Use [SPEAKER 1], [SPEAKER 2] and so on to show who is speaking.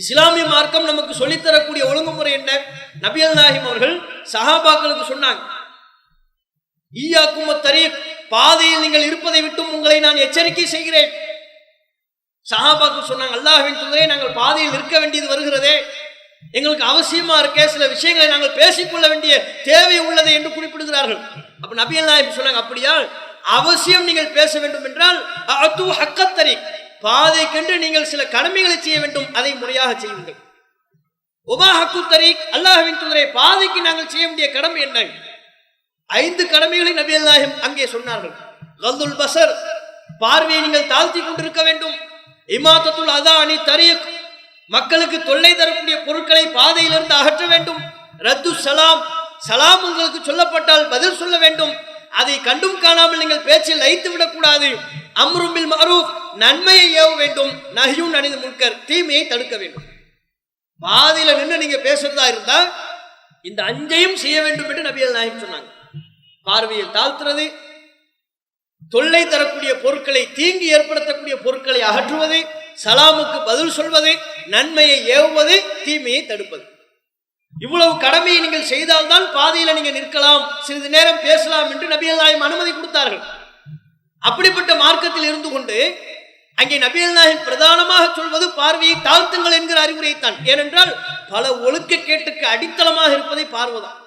[SPEAKER 1] இஸ்லாமிய மார்க்கம் நமக்கு சொல்லித்தரக்கூடிய ஒழுங்குமுறை என்ன? நபியல் நாஹிம் அவர்கள் சஹாபாக்களுக்கு சொன்னாங்க ஈயாக்கும் தரீக் பாதையில் நீங்கள் இருப்பதை விட்டும் உங்களை நான் எச்சரிக்கை செய்கிறேன். சஹாபாக்கள் சொன்னாங்க அல்லாஹின் தூதரே நாங்கள் பாதையில் இருக்க வேண்டியது வருகிறதே. எங்களுக்கு அவசியமா இருக்கே சில விஷயங்களை நாங்கள் பேசிக்கொள்ள வேண்டிய தேவை உள்ளது என்று குறிப்பிடுகிறார்கள். அப்ப நபியல் நாயகம் சொன்னாங்க அப்படியா அவசியம் நீங்கள் பேச வேண்டும் என்றால் அத்து ஹக்கத்தரி பாதை கண்டு நீங்கள் சில கடமைகளை செய்ய வேண்டும் அதை முறையாக செய்யுங்கள். உபா ஹக்கு தரீக் அல்லாஹ்வின் தூதரே பாதைக்கு நாங்கள் செய்ய வேண்டிய கடமை என்ன? ஐந்து கடமைகளை நபி அல்லாஹிம் அங்கே சொன்னார்கள். கல்துல் பசர் பார்வையை நீங்கள் தாழ்த்தி கொண்டிருக்க வேண்டும். இமாத்தத்துல் அதா அணி தரிய மக்களுக்கு தொல்லை தரக்கூடிய பொருட்களை பாதையிலிருந்து அகற்ற வேண்டும். ரத்து சலாம் சலாம் உங்களுக்கு சொல்லப்பட்டால் பதில் சொல்ல வேண்டும். அதை கண்டும் காணாமல் நீங்கள் பேச்சில் லைத்து விடக்கூடாது அம்ருமில் மரூப் நன்மையை ஏவ வேண்டும் நஹியும் நனைந்து முன்கர் தீமையை தடுக்க வேண்டும். பாதியில நின்று நீங்க பேசுறதா இருந்தா இந்த அஞ்சையும் செய்ய வேண்டும் என்று நபியல் நாயகம் சொன்னாங்க. பார்வையை தாழ்த்துறது தொல்லை தரக்கூடிய பொருட்களை தீங்கு ஏற்படுத்தக்கூடிய பொருட்களை அகற்றுவது சலாமுக்கு பதில் சொல்வது நன்மையை ஏவுவது தீமையை தடுப்பது. இவ்வளவு கடமையை நீங்கள் செய்தால்தான் பாதையில நீங்க நிற்கலாம் சிறிது நேரம் பேசலாம் என்று நபியல் நாயம் அனுமதி கொடுத்தார்கள். அப்படிப்பட்ட மார்க்கத்தில் இருந்து கொண்டு அங்கே நபியல் நாயகம் பிரதானமாக சொல்வது பார்வையை தாழ்த்துங்கள் என்கிற அறிவுரைத்தான் ஏனென்றால் பல ஒழுக்க கேட்டுக்கு அடித்தளமாக இருப்பதை பார்வதான்